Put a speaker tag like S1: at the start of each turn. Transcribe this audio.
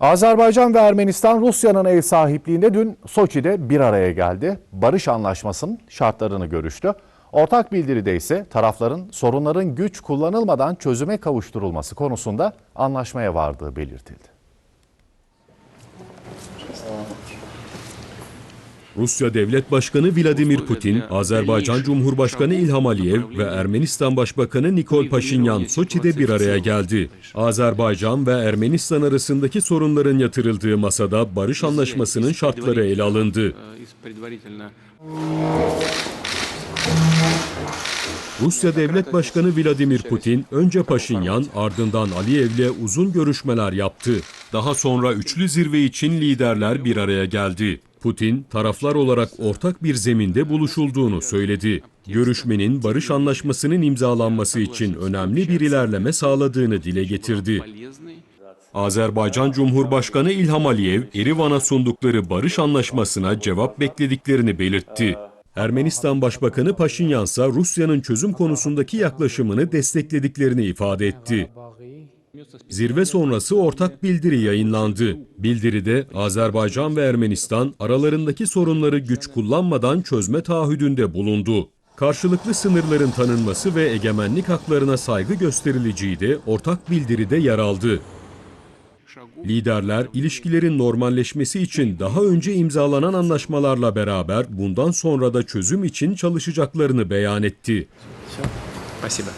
S1: Azerbaycan ve Ermenistan Rusya'nın ev sahipliğinde dün Soçi'de bir araya geldi. Barış anlaşmasının şartlarını görüştü. Ortak bildiride ise tarafların sorunların güç kullanılmadan çözüme kavuşturulması konusunda anlaşmaya vardığı belirtildi.
S2: Rusya Devlet Başkanı Vladimir Putin, Azerbaycan Cumhurbaşkanı İlham Aliyev ve Ermenistan Başbakanı Nikol Paşinyan Soçi'de bir araya geldi. Azerbaycan ve Ermenistan arasındaki sorunların yatırıldığı masada barış anlaşmasının şartları ele alındı. Rusya Devlet Başkanı Vladimir Putin önce Paşinyan ardından Aliyev'le uzun görüşmeler yaptı. Daha sonra üçlü zirve için liderler bir araya geldi. Putin taraflar olarak ortak bir zeminde buluşulduğunu söyledi. Görüşmenin barış anlaşmasının imzalanması için önemli bir ilerleme sağladığını dile getirdi. Azerbaycan Cumhurbaşkanı İlham Aliyev, Erivan'a sundukları barış anlaşmasına cevap beklediklerini belirtti. Ermenistan Başbakanı Paşinyan ise Rusya'nın çözüm konusundaki yaklaşımını desteklediklerini ifade etti. Zirve sonrası ortak bildiri yayınlandı. Bildiride Azerbaycan ve Ermenistan aralarındaki sorunları güç kullanmadan çözme taahhüdünde bulundu. Karşılıklı sınırların tanınması ve egemenlik haklarına saygı gösterileceği de ortak bildiride yer aldı. Liderler ilişkilerin normalleşmesi için daha önce imzalanan anlaşmalarla beraber bundan sonra da çözüm için çalışacaklarını beyan etti.
S3: Спасибо.